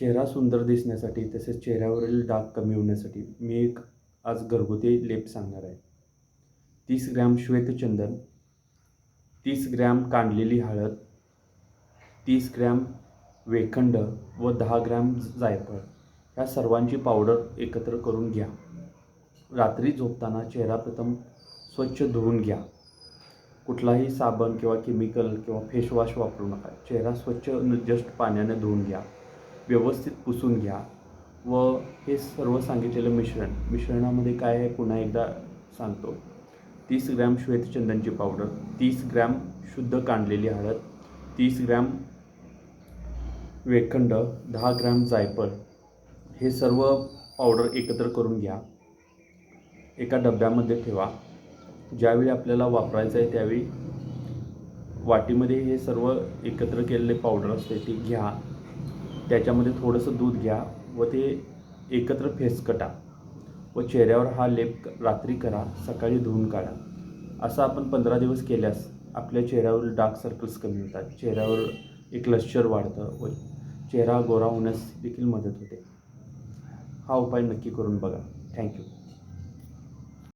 चेहरा सुंदर दिसण्यासाठी तसेच चेहऱ्यावरील डाग कमी होण्यासाठी मी एक आज घरगुती लेप सांगणार आहे. तीस ग्रॅम श्वेतचंदन तीस ग्रॅम कांडलेली हळद तीस ग्रॅम वेखंड व दहा ग्रॅम जायफळ. ह्या सर्वांची पावडर एकत्र करून घ्या. रात्री झोपताना चेहरा प्रथम स्वच्छ धुवून घ्या. कुठलाही साबण किंवा केमिकल किंवा फेसवॉश वापरू नका. चेहरा स्वच्छ जस्ट पाण्याने धुवून घ्या. व्यवस्थित पुसून घ्या. व हे सर्व सांगितलेलं मिश्रण मिश्रणामध्ये काय आहे पुन्हा एकदा सांगतो. तीस ग्रॅम श्वेतचंदनची पावडर तीस ग्रॅम शुद्ध कांडलेली हळद तीस ग्रॅम वेखंड दहा ग्रॅम जायफळ. हे सर्व पावडर एकत्र करून घ्या. एका डब्यामध्ये ठेवा. ज्यावेळी आपल्याला वापरायचं आहे त्यावेळी वाटीमध्ये हे सर्व एकत्र केलेले पावडर असते ते घ्या. त्याच्यामध्ये थोडंसं दूध घ्या व ते एकत्र फेसकटा व चेहऱ्यावर हा लेप रात्री करा सकाळी धुवून काढा. असं आपण पंधरा दिवस केल्यास आपल्या चेहऱ्यावरील डार्क सर्कल्स कमी होतात. चेहऱ्यावर एक लश्चर वाढतं व चेहरा गोरा होण्यास देखील मदत होते. हा उपाय नक्की करून बघा. थँक्यू.